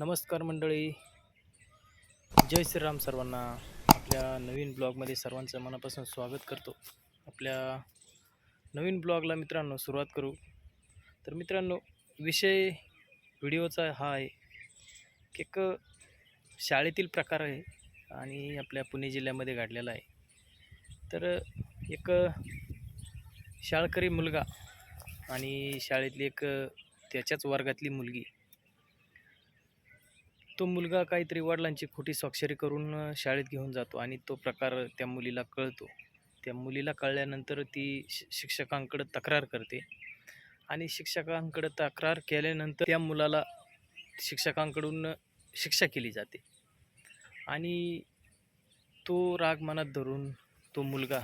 नमस्कार मंडळी. जय श्रीराम सर्वांना. आपल्या नवीन ब्लॉगमध्ये सर्वांचं मनापासून स्वागत करतो. आपल्या नवीन ब्लॉगला मित्रांनो सुरुवात करू. तर मित्रांनो विषय व्हिडिओचा हा आहे की एक शाळेतील प्रकार आहे आणि आपल्या पुणे जिल्ह्यामध्ये घडलेला आहे. तर एक शाळकरी मुलगा आणि शाळेतली एक त्याच्याच वर्गातली मुलगी तो मुलगा काहीतरी वडिलांची खोटी स्वाक्षरी करून शाळेत घेऊन जातो आणि तो प्रकार त्या मुलीला कळतो. त्या मुलीला कळल्यानंतर ती शि शिक्षकांकडं तक्रार करते आणि शिक्षकांकडं तक्रार केल्यानंतर त्या मुलाला शिक्षकांकडून शिक्षा केली जाते. आणि तो राग मनात धरून तो मुलगा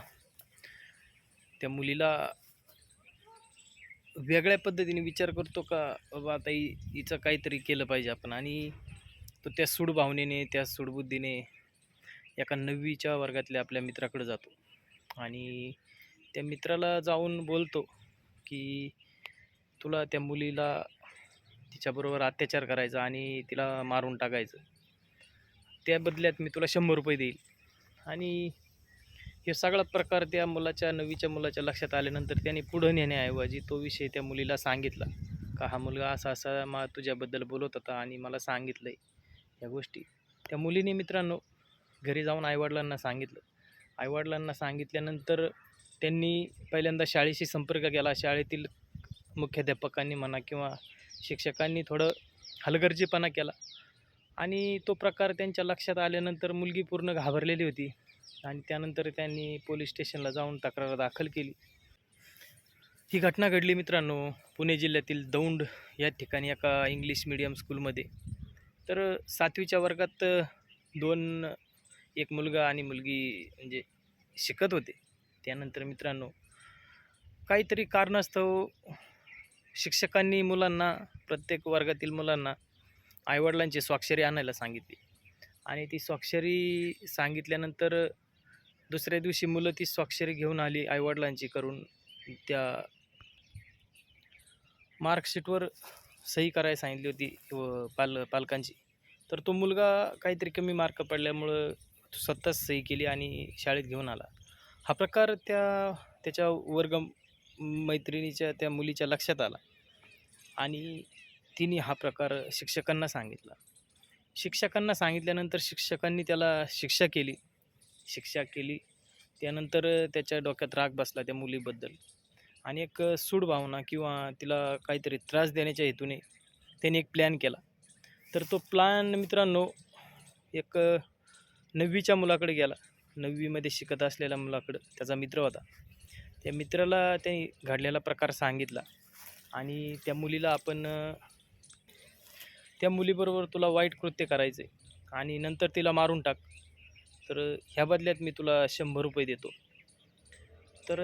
त्या मुलीला वेगळ्या पद्धतीने विचार करतो का बाबा आता हिचं काहीतरी केलं पाहिजे आपण. आणि तो त्या सूडभावनेने त्या सूडबुद्धीने एका नववीच्या वर्गातल्या आपल्या मित्राकडे जातो. आणि त्या मित्राला जाऊन बोलतो की तुला त्या मुलीला तिच्याबरोबर अत्याचार करायचा आणि तिला मारून टाकायचं. त्या बदल्यात मी तुला शंभर रुपये देईल. आणि हे सगळा प्रकार त्या मुलाच्या नवीच्या मुलाच्या लक्षात आल्यानंतर त्याने पुढं नेण्याऐवजी तो विषय त्या मुलीला सांगितला. का हा मुलगा असा असा मा तुझ्याबद्दल बोलत होता आणि मला सांगितलं आहे या गोष्टी. त्या मुलीने मित्रांनो घरी जाऊन आईवडिलांना सांगितलं. आईवडिलांना सांगितल्यानंतर त्यांनी पहिल्यांदा शाळेशी संपर्क केला. शाळेतील मुख्याध्यापकांनी म्हणा किंवा शिक्षकांनी थोडं हलगर्जीपणा केला. आणि तो प्रकार त्यांच्या लक्षात आल्यानंतर मुलगी पूर्ण घाबरलेली होती आणि त्यानंतर त्यांनी पोलीस स्टेशनला जाऊन तक्रार दाखल केली. ही घटना घडली मित्रांनो पुणे जिल्ह्यातील दौंड या ठिकाणी एका इंग्लिश मिडियम स्कूलमध्ये. तर सातवीच्या वर्गात दोन एक मुलगा आणि मुलगी म्हणजे शिकत होते. त्यानंतर मित्रांनो काहीतरी कारणास्तव शिक्षकांनी मुलांना प्रत्येक वर्गातील मुलांना आईवडिलांची स्वाक्षरी आणायला सांगितली. आणि ती स्वाक्षरी सांगितल्यानंतर दुसऱ्या दिवशी मुलं ती स्वाक्षरी घेऊन आली आईवडिलांची करून त्या मार्कशीटवर सही करायला सांगितली होती व पाल पालकांची. तर तो मुलगा काहीतरी कमी मार्क पडल्यामुळं स्वतःच सही केली आणि शाळेत घेऊन आला. हा प्रकार त्या त्याच्या वर्ग मैत्रिणीच्या त्या मुलीच्या लक्षात आला आणि तिने हा प्रकार शिक्षकांना सांगितला. शिक्षकांना सांगितल्यानंतर शिक्षकांनी त्याला शिक्षा केली. शिक्षा केली. त्यानंतर त्याच्या डोक्यात राग बसला त्या मुलीबद्दल. आणि एक सूडभावना किंवा तिला काहीतरी त्रास देण्याच्या हेतूने त्याने एक प्लॅन केला. तर तो प्लॅन मित्रांनो एक नववीच्या मुलाकडे गेला. नववीमध्ये शिकत असलेल्या मुलाकडं त्याचा मित्र होता. त्या मित्राला त्यांनी घडलेला प्रकार सांगितला आणि त्या मुलीला आपण त्या मुलीबरोबर तुला वाईट कृत्य करायचं आहे आणि नंतर तिला मारून टाक. तर ह्या बदल्यात मी तुला शंभर रुपये देतो. तर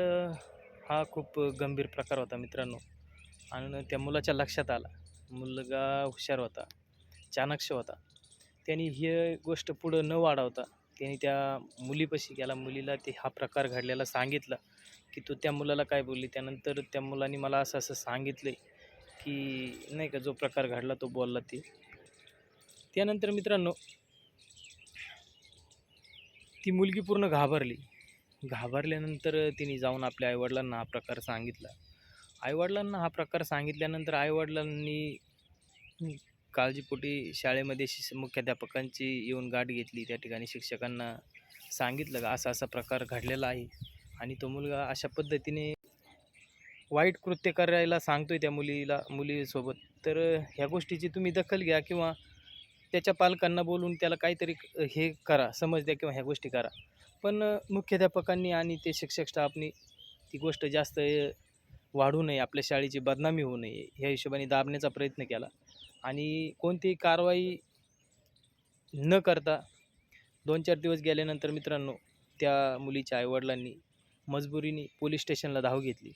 हा खूप गंभीर प्रकार होता मित्रांनो. आणि त्या मुलाच्या लक्षात आला. मुलगा हुशार होता चाणक्ष होता. त्यांनी ही गोष्ट पुढं न वाढवता त्यांनी त्या मुलीपाशी गेला. मुलीला ते हा प्रकार घडलेला सांगितला की तू त्या मुलाला काय बोलली? त्यानंतर त्या मुलाने मला असं असं सांगितलं की नाही का जो प्रकार घडला तो बोलला ते. त्यानंतर मित्रांनो ती मुलगी पूर्ण घाबरली. घाबरल्यानंतर तिने जाऊन आपल्या आईवडिलांना हा प्रकार सांगितला. आईवडिलांना हा प्रकार सांगितल्यानंतर आईवडिलांनी काळजीपोटी शाळेमध्ये शि मुख्याध्यापकांची येऊन गाठ घेतली. त्या ठिकाणी शिक्षकांना सांगितलं का असा असा प्रकार घडलेला आहे. आणि तो मुलगा अशा पद्धतीने वाईट कृत्य करायला सांगतोय त्या मुलीला मुलीसोबत. तर ह्या गोष्टीची तुम्ही दखल घ्या किंवा त्याच्या पालकांना बोलून त्याला काहीतरी हे करा समज द्या किंवा ह्या गोष्टी करा. पण मुख्याध्यापकांनी आणि ते शिक्षक स्टाफनी ती गोष्ट जास्त वाढू नये आपल्या शाळेची बदनामी होऊ नये ह्या हिशोबाने दाबण्याचा प्रयत्न केला. आणि कोणतीही कारवाई न करता दोन चार दिवस गेल्यानंतर मित्रांनो त्या मुलीच्या आईवडिलांनी मजबुरीने पोलीस स्टेशनला धाव घेतली.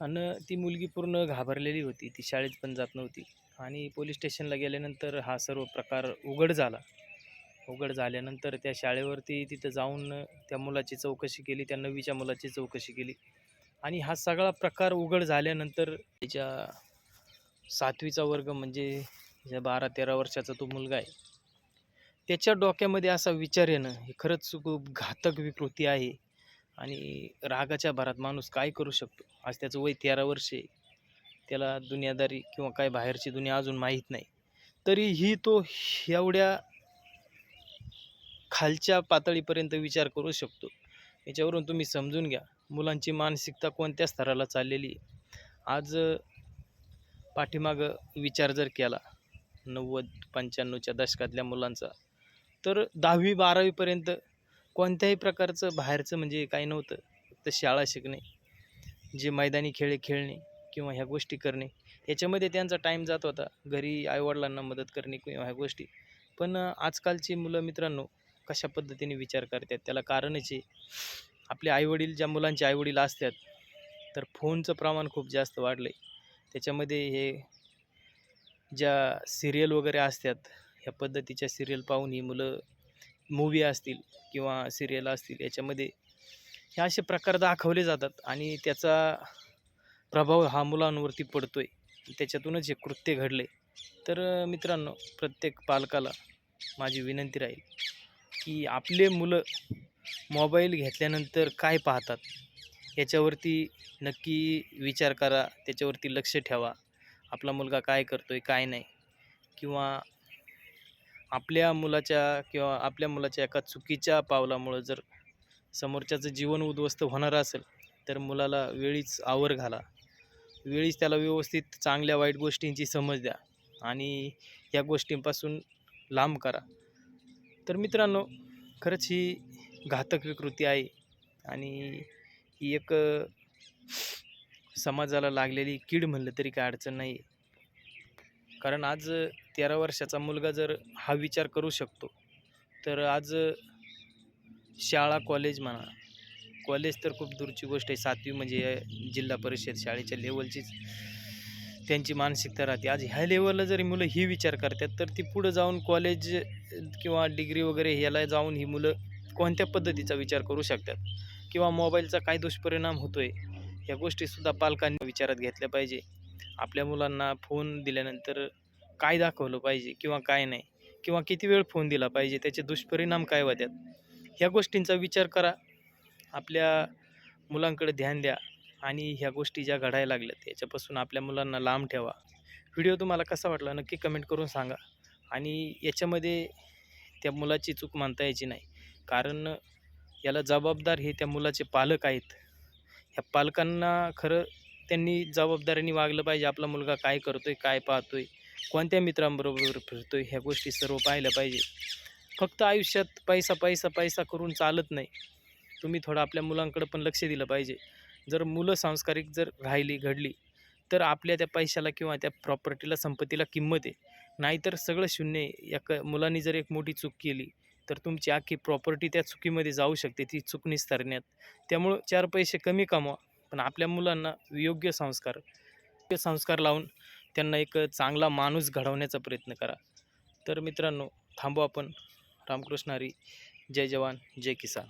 आणि ती मुलगी पूर्ण घाबरलेली होती ती शाळेत पण जात नव्हती. आणि पोलीस स्टेशनला गेल्यानंतर हा सर्व प्रकार उघड झाला. उघड झाल्यानंतर त्या शाळेवरती तिथं जाऊन त्या मुलाची चौकशी केली त्या नवीच्या मुलाची चौकशी केली. आणि हा सगळा प्रकार उघड झाल्यानंतर त्याच्या सातवीचा वर्ग म्हणजे जे बारा तेरा वर्षाचा तो मुलगा आहे त्याच्या डोक्यामध्ये असा विचार येणं हे खरंच खूप घातक विकृती आहे. आणि रागाच्या भरात माणूस काय करू शकतो? आज त्याचं वय तेरा वर्ष आहे. त्याला दुनियादारी किंवा काय बाहेरची दुनिया अजून माहीत नाही. तरीही तो एवढ्या खालच्या पातळीपर्यंत विचार करू शकतो. याच्यावरून तुम्ही समजून घ्या. मुलांची मानसिकता कोणत्या स्तराला चाललेली आहे? आज पाठीमागं विचार जर केला नव्वद पंच्याण्णवच्या दशकातल्या मुलांचा तर दहावी बारावीपर्यंत कोणत्याही प्रकारचं बाहेरचं म्हणजे काही नव्हतं. फक्त शाळा शिकणे जे मैदानी खेळ खेळणे किंवा ह्या गोष्टी करणे याच्यामध्ये त्यांचा टाईम जात होता. घरी आईवडिलांना मदत करणे किंवा ह्या गोष्टी. पण आजकालची मुलं मित्रांनो कशा पद्धतीने विचार करतात त्याला कारणच आहे आपले आईवडील ज्या मुलांचे आईवडील असतात तर फोनचं प्रमाण खूप जास्त वाढलं आहे त्याच्यामध्ये हे ज्या सिरियल वगैरे असतात ह्या पद्धतीच्या सिरियल पाहून ही मुलं मूवी असतील किंवा सिरियल असतील याच्यामध्ये हे असे प्रकार दाखवले जातात आणि त्याचा प्रभाव हा मुलांवरती पडतो आहे त्याच्यातूनच हे कृत्य घडले तर मित्रांनो प्रत्येक पालकाला माझी विनंती राहील की आपले मुलं मोबाईल घेतल्यानंतर काय पाहतात? याच्यावरती नक्की विचार करा त्याच्यावरती लक्ष ठेवा. आपला मुलगा काय करतो आहे काय नाही? किंवा आपल्या मुलाच्या किंवा आपल्या मुलाच्या एका चुकीच्या पावलामुळं जर समोरच्याचं जीवन उद्ध्वस्त होणार असेल तर मुलाला वेळीच आवर घाला. वेळीच त्याला व्यवस्थित चांगल्या वाईट गोष्टींची समज द्या आणि या गोष्टींपासून लांब करा. तर मित्रांनो खरंच ही घातक विकृती आहे आणि ही एक समाजाला लागलेली कीड म्हणलं तरी काय अडचण नाही कारण आज तेरा वर्षाचा मुलगा जर हा विचार करू शकतो तर आज शाळा कॉलेज म्हणा कॉलेज तर खूप दूरची गोष्ट आहे. सातवी म्हणजे जिल्हा परिषद शाळेच्या लेवलचीच त्यांची मानसिकता राहते. आज ह्या लेवलला जरी मुलं ही विचार करतात तर ती पुढं जाऊन कॉलेज किंवा डिग्री वगैरे ह्याला जाऊन ही मुलं कोणत्या पद्धतीचा विचार करू शकतात? किंवा मोबाईलचा काय दुष्परिणाम होतो आहे ह्या गोष्टीसुद्धा पालकांनी विचारात घेतल्या पाहिजे. आपल्या मुलांना फोन दिल्यानंतर काय दाखवलं पाहिजे किंवा काय नाही? किंवा किती वेळ फोन दिला पाहिजे? त्याचे दुष्परिणाम काय होतात ह्या गोष्टींचा विचार करा. आपल्या मुलांकडे ध्यान द्या आणि ह्या गोष्टी ज्या घडायला लागल्यात याच्यापासून आपल्या मुलांना लांब ठेवा. व्हिडिओ तुम्हाला कसा वाटला नक्की कमेंट करून सांगा. आणि याच्यामध्ये त्या मुलाची चूक मानता यायची नाही. कारण याला जबाबदार हे त्या मुलाचे पालक आहेत. ह्या पालकांना खरं त्यांनी जबाबदारीने वागलं पाहिजे. आपला मुलगा काय करतो आहे काय पाहतो आहे कोणत्या मित्रांबरोबर फिरतो आहे ह्या गोष्टी सर्व पाहिल्या पाहिजे. फक्त आयुष्यात पैसा पैसा पैसा करून चालत नाही. तुम्ही थोडं आपल्या मुलांकडं पण लक्ष दिलं पाहिजे. जर मुलं सांस्कारिक जर राहिली घडली तर आपल्या त्या पैशाला किंवा त्या प्रॉपर्टीला संपत्तीला किंमत आहे. नाहीतर सगळं शून्य या क मुलांनी जर एक मोठी चूक केली तर तुमची अख्खी प्रॉपर्टी त्या चुकीमध्ये जाऊ शकते ती चूक निस्तारण्यात. त्यामुळं चार पैसे कमी कमवा पण आपल्या मुलांना योग्य संस्कार योग्य संस्कार लावून त्यांना एक चांगला माणूस घडवण्याचा प्रयत्न करा. तर मित्रांनो थांबू आपण. रामकृष्ण हरी जय जवान जय किसान.